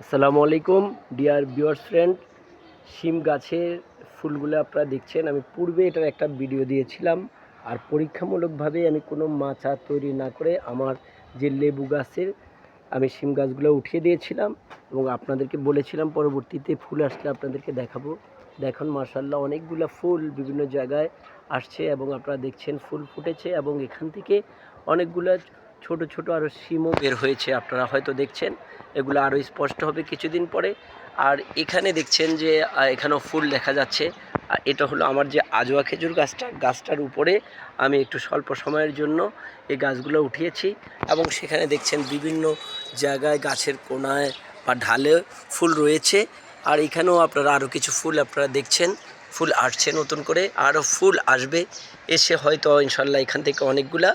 আসসালামু আলাইকুম, dear viewers friend. শিম গাছের ফুলগুলো আপনারা দেখছেন। আমি পূর্বে এটার একটা ভিডিও দিয়েছিলাম আর পরীক্ষামূলকভাবে আমি কোনো মাচা তৈরি না করে আমার যে লেবু গাছের আমি শিম গাছগুলো উঠিয়ে দিয়েছিলাম এবং আপনাদেরকে বলেছিলাম পরবর্তীতে ফুল আসলে আপনাদেরকে দেখাবো। দেখুন মার্শাল্লাহ অনেকগুলো ফুল বিভিন্ন জায়গায় আসছে এবং আপনারা দেখছেন ফুল ফুটেছে এবং এখান থেকে অনেকগুলো ছোট ছোট আরও শিমও বের হয়েছে, আপনারা হয়তো দেখছেন। এগুলো আরও স্পষ্ট হবে কিছুদিন পরে। আর এখানে দেখছেন যে এখানেও ফুল দেখা যাচ্ছে। এটা হলো আমার যে আজোয়া খেজুর গাছটা। গাছটার উপরে আমি একটু স্বল্প সময়ের জন্য এই গাছগুলো উঠিয়েছি এবং সেখানে দেখছেন বিভিন্ন জায়গায় গাছের কোনায় বা ঢালে ফুল রয়েছে। আর এখানেও আপনারা আরও কিছু ফুল আপনারা দেখছেন। ফুল আসছে নতুন করে, আরও ফুল আসবে। এসে হয়তো ইনশাল্লাহ এখান থেকে অনেকগুলা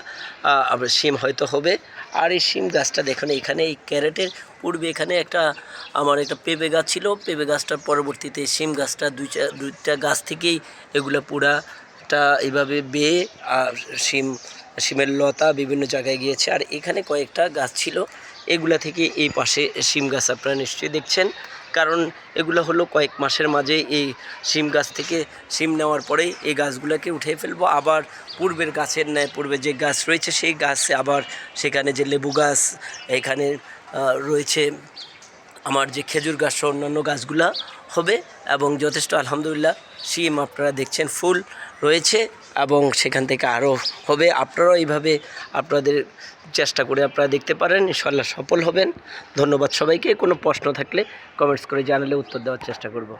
শিম হয়তো হবে। আর এই সিম গাছটা দেখুন এখানে এই ক্যারেটের পূর্বে এখানে একটা, আমার একটা পেঁপে গাছ ছিল। পেঁপে গাছটার পরবর্তীতে সিম গাছটা দুই চা- দুইটা গাছ থেকেই এগুলো পুরাটা এইভাবে বেয়ে আর সিম, সিমের লতা বিভিন্ন জায়গায় গিয়েছে। আর এখানে কয়েকটা গাছ ছিল, এগুলা থেকে এই পাশে সিম গাছ আপনারা নিশ্চয়ই দেখছেন। কারণ এগুলো হলো কয়েক মাসের মাঝে এই সিম গাছ থেকে সিম নেওয়ার পরে এই গাছগুলোকে উঠে ফেলব। আবার পূর্বের গাছের ন্যায় পূর্বে যে গাছ রয়েছে সেই গাছে আবার সেখানে যে লেবু গাছ, এখানে রয়েছে আমার যে খেজুর গাছ সহ অন্যান্য গাছগুলা হবে এবং যথেষ্ট, আলহামদুলিল্লাহ, সিম আপনারা দেখছেন, ফুল রয়েছে এবং সেখান থেকে আরও হবে। আপনারাও এইভাবে আপনাদের চেষ্টা করে আপনারা দেখতে পারেন ইনশাল্লাহ সফল হবেন। ধন্যবাদ সবাইকে। কোনো প্রশ্ন থাকলে কমেন্টস করে জানালে উত্তর দেওয়ার চেষ্টা করব।